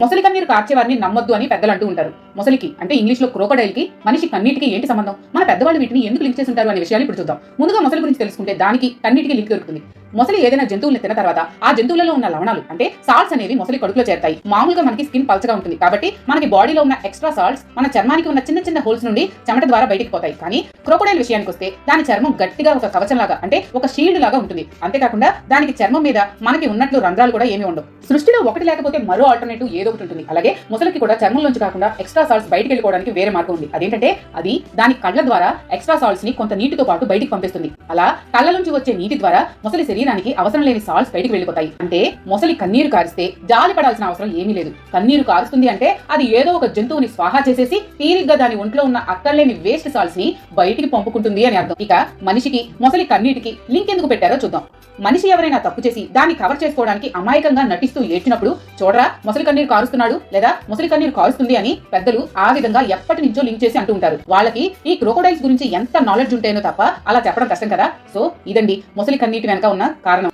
మొసలి కన్నీరు కార్చేవారిని నమ్మొద్దు అని పెద్దలు అంటూ ఉంటారు. మొసలికి అంటే ఇంగ్లీష్లో క్రోకడైల్కి మనిషి కన్నీటికి ఏంటి సంబంధం? మన పెద్దవాళ్ళు వీటిని ఎందుకు లింక్ చేసి ఉంటారు అనే విషయాలు ఇప్పుడు చూద్దాం. ముందుగా మొసలి గురించి తెలుసుకుంటే దానికి కన్నీటికి లింక్ దొరుకుతుంది. మొసలి ఏదైనా జంతువుల్ని తిన్న తర్వాత ఆ జంతువులలో ఉన్న లవణాలు అంటే సాల్ట్స్ అనేవి మొసలి కడుపులో చేరుతాయి. మామూలుగా మనకి స్కిన్ పల్చగా ఉంటుంది. కాబట్టి మనకి బాడీలో ఉన్న ఎక్స్ట్రా సాల్ట్స్ మన చర్మానికి ఉన్న చిన్న చిన్న హోల్స్ నుండి చెమట ద్వారా బయటికి పోతాయి. కానీ క్రోకోడైల్ విషయానికి వస్తే దాని చర్మం గట్టిగా ఒక కవచం లాగా అంటే ఒక షీల్డ్ లాగా ఉంటుంది. అంతేకాకుండా దానికి చర్మం మీద మనకి ఉన్నట్లు రంధ్రాలు కూడా ఏమీ ఉండవు. సృష్టిలో ఒకటి లేకపోతే మరో ఆల్టర్నేటివ్ ఏదో ఒకటి ఉంటుంది. అలాగే మొసలికి కూడా చర్మంలోంచి కాకుండా ఎక్స్ట్రా సాల్ట్స్ బయటికి వెళ్ళిపోవడానికి వేరే మార్గం ఉంది. అదేంటంటే అది దాని కళ్ళ ద్వారా ఎక్స్ట్రా సాల్ట్స్ని కొంత నీటితో పాటు బయటికి పంపిస్తుంది. అలా కళ్ళ నుంచి వచ్చే నీటి ద్వారా మొసలి శరీరానికి అవసరం లేని సాల్ట్స్ బయటికి వెళ్ళిపోతాయి. అంటే మొసలి కన్నీరు కారిస్తే జాలి పడాల్సిన అవసరం ఏమీ లేదు. కన్నీరు కారుస్తుంది అంటే అది ఏదో ఒక జంతువుని స్వాహా చేసేసి తీరిగ్గా దాని ఒంట్లో ఉన్న అక్కర్లేని వేస్ట్ సాల్ట్స్ని బయటికి పంపుకుంటుంది అని అర్థం. ఇక మనిషికి మొసలి కన్నీటికి లింక్ ఎందుకు పెట్టారో చూద్దాం. మనిషి ఎవరైనా తప్పు చేసి దాన్ని కవర్ చేసుకోవడానికి అమాయకంగా నటిస్తూ ఏడ్చినప్పుడు చూడరా మొసలి కన్నీరు కారుస్తున్నాడు లేదా మొసలి కన్నీరు కారుస్తుంది అని పెద్దలు ఆ విధంగా ఎప్పటి నుంచో లింక్ చేసి అంటూ ఉంటారు. వాళ్ళకి ఈ క్రోకోడైల్స్ గురించి ఎంత నాలెడ్జ్ ఉంటేనో తప్ప అలా చెప్పడం కష్టం కదా. సో ఇదండి మొసలి కన్నీటి వెనక ఉన్న Né? cara não.